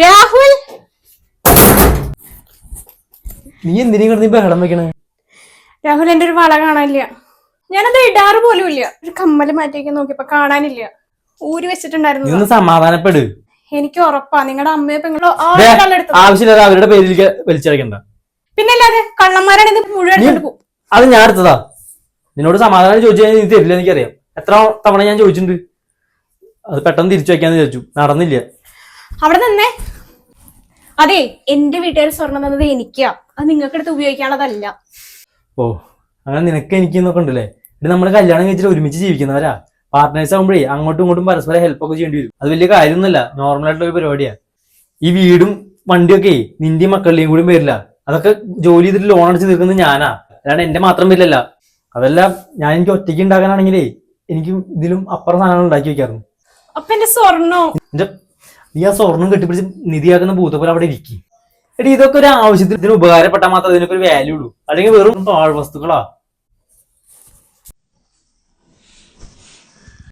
രാഹുൽ? നീ എന്തിനീ കിടന്ന് ബഹളം വെക്കണേ? രാഹുൽ എന്റെ ഒരു വള കാണാനില്ല. ഞാനത് ഇടാറ് പോലും ഇല്ല. ഒരു കമ്മൽ മാറ്റിയൊക്കെ നോക്കിയപ്പോ കാണാനില്ല. ഊരി വെച്ചിട്ടുണ്ടായിരുന്നു. ഒന്ന് സമാധാനപ്പെട്. എനിക്ക് ഉറപ്പാ. നിങ്ങളുടെ അമ്മയെ പെങ്ങളോ ആവശ്യമില്ലാതെ അവരുടെ പേരിൽ വലിച്ചടക്കണ്ട പിന്നല്ലാതെ കള്ളന്മാരാണ് ഇത് മുഴുവൻ അത് ഞാൻ എടുത്തതാ. നിന്നോട് സമാധാനം ചോദിച്ചാൽ നീ തരില്ല എനിക്കറിയാം. എത്ര തവണ ഞാൻ ചോദിച്ചിട്ടുണ്ട്? അത് പെട്ടെന്ന് തിരിച്ചു വെക്കാന്ന് ചോദിച്ചു നടന്നില്ല. അവിടെ നിന്നേ. അതെ എന്റെ വീട്ടുകാർ സ്വർണം തന്നത് എനിക്കാ. അത് നിങ്ങൾക്ക് അടുത്ത് ഉപയോഗിക്കാനുള്ളതല്ല. ഓ അങ്ങനെ നിനക്ക് എനിക്ക് എന്നൊക്കെ ഉണ്ടല്ലേ? ഇത് നമ്മൾ കല്യാണം കഴിച്ചിട്ട് ഒരുമിച്ച് ജീവിക്കുന്നവരാ. പാർട്ട്നേഴ്സ് ആകുമ്പോഴേ അങ്ങോട്ടും ഇങ്ങോട്ടും പരസ്പരം ഹെൽപ്പ് ഒക്കെ ചെയ്യേണ്ടി വരും. അത് വലിയ കാര്യമൊന്നുമല്ല നോർമൽ ആയിട്ടുള്ള ഒരു പരിപാടിയാ. ഈ വീടും വണ്ടിയൊക്കെ നിന്റെയും മക്കളുടെയും കൂടി വരില്ല അതൊക്കെ ജോലി ചെയ്തിട്ട് ലോൺ അടിച്ച് തീർക്കുന്നത് ഞാനാ. അല്ലാണ്ട് എന്റെ മാത്രം വരില്ലല്ല അതെല്ലാം ഞാൻ എനിക്ക് ഒറ്റയ്ക്ക് ഉണ്ടാക്കാനാണെങ്കിലേ എനിക്ക് ഇതിലും അപ്പുറം സാധനങ്ങൾ ഉണ്ടാക്കി വെക്കാറുണ്ട് അപ്പൊ എന്റെ സ്വർണോ? നീ ആ സ്വർണം കെട്ടിപ്പിടിച്ച് നിധിയാക്കുന്ന ഭൂതപോലെ അവിടെ ഇരിക്കും. എടി ഇതൊക്കെ ഒരു ആവശ്യത്തിന് ഉപകാരപ്പെട്ടാൽ മാത്രമേ ഇതിനൊക്കെ ഒരു വാല്യൂ ഉള്ളൂ. അല്ലെങ്കിൽ വെറും പാഴ് വസ്തുക്കളാ